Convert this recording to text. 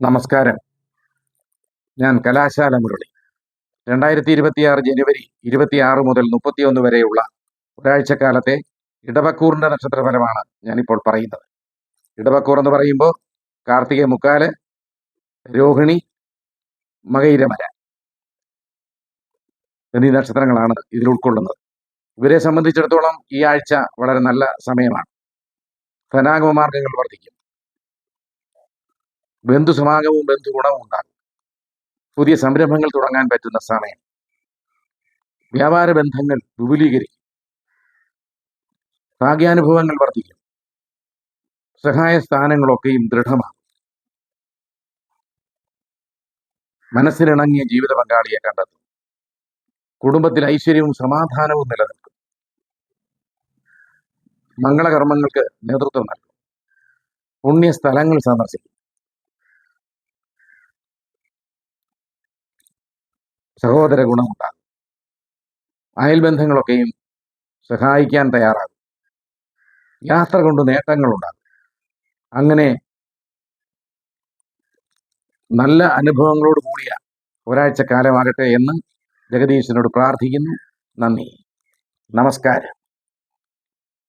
നമസ്കാരം. ഞാൻ കലാശാല മുരളി. രണ്ടായിരത്തി ഇരുപത്തിയാറ് ജനുവരി ഇരുപത്തിയാറ് മുതൽ മുപ്പത്തിയൊന്ന് വരെയുള്ള ഒരാഴ്ചക്കാലത്തെ ഇടവക്കൂറിന്റെ നക്ഷത്രഫലമാണ് ഞാനിപ്പോൾ പറയുന്നത്. ഇടവക്കൂർ എന്ന് പറയുമ്പോൾ കാർത്തിക മുക്കാൽ രോഹിണി മകയിരമര എന്നീ നക്ഷത്രങ്ങളാണ് ഇതിൽ ഉൾക്കൊള്ളുന്നത്. ഇവരെ സംബന്ധിച്ചിടത്തോളം ഈ ആഴ്ച വളരെ നല്ല സമയമാണ്. ധനാഗമ മാർഗങ്ങൾ വർദ്ധിക്കും. ബന്ധുസമാഗമവും ബന്ധുഗുണവും ഉണ്ടാകും. പുതിയ സംരംഭങ്ങൾ തുടങ്ങാൻ പറ്റുന്ന സമയം. വ്യാപാര ബന്ധങ്ങൾ വിപുലീകരിക്കും. ഭാഗ്യാനുഭവങ്ങൾ വർദ്ധിക്കും. സഹായ സ്ഥാനങ്ങളൊക്കെയും ദൃഢമാകും. മനസ്സിലിണങ്ങിയ ജീവിത പങ്കാളിയെ കണ്ടെത്തും. കുടുംബത്തിൽ ഐശ്വര്യവും സമാധാനവും നിലനിൽക്കും. മംഗളകർമ്മങ്ങൾക്ക് നേതൃത്വം നൽകും. പുണ്യ സ്ഥലങ്ങൾ സന്ദർശിക്കും. സഹോദര ഗുണമുണ്ടാകും. അയൽബന്ധങ്ങളൊക്കെയും സഹായിക്കാൻ തയ്യാറാകും. യാത്ര കൊണ്ട് നേട്ടങ്ങളുണ്ടാകും. അങ്ങനെ നല്ല അനുഭവങ്ങളോട് കൂടിയ ഒരാഴ്ച കാലമാകട്ടെ എന്ന് ജഗദീശനോട് പ്രാർത്ഥിക്കുന്നു. നന്ദി. നമസ്കാരം.